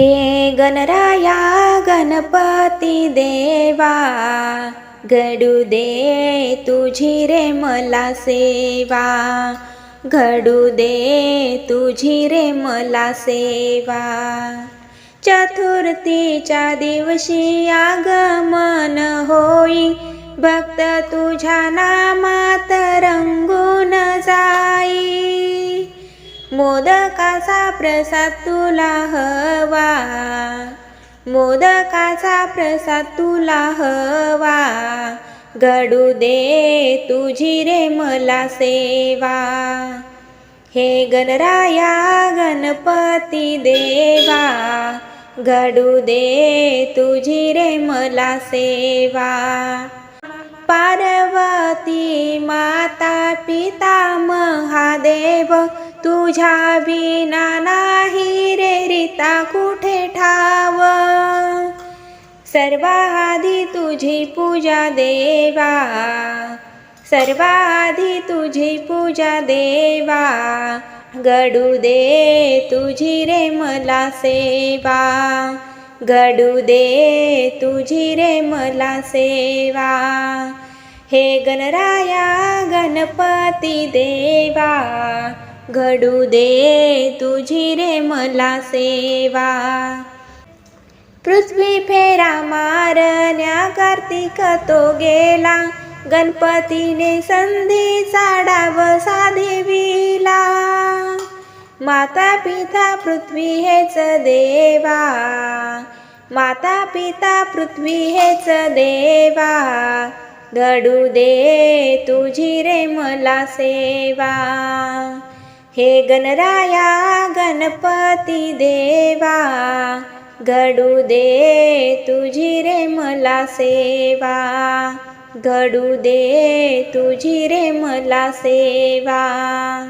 हे गणराया गणपती देवा घडू दे तुझी रे मला सेवा. घडू दे तुझी रे मला सेवा. चतुर्थीच्या दिवशी आगमन होई भक्त तुझ्या नामात रंगू मोदकाचा प्रसाद तुला हवा. मोदकाचा प्रसाद तुला हवा. घडू दे तुझी रे मला सेवा. हे गणराया गणपती देवा. घडू दे तुझी रे मला सेवा. पार्वती माता पिता महादेव. तुझ्या विना नाही रे रिता कुठे ठाव? सर्वाधी तुझी पूजा देवा सर्वाधी तुझी पूजा देवा घडू दे तुझी रे मला सेवा घडू दे तुझी रे मला सेवा. हे गणराया गणपती देवा घडू दे तुझी रे मला सेवा. पृथ्वी फेरा मारण्या कार्तिक तो गेला. गणपतीने संधी चाडाव साधेवीला माता पिता पृथ्वी हेच देवा. माता पिता पृथ्वी हेच देवा. घडू दे तुझी रे मला सेवा. हे गणराया गणपती देवा घडू दे तुझी रे मला सेवा. घडू दे तुझी रे मला सेवा.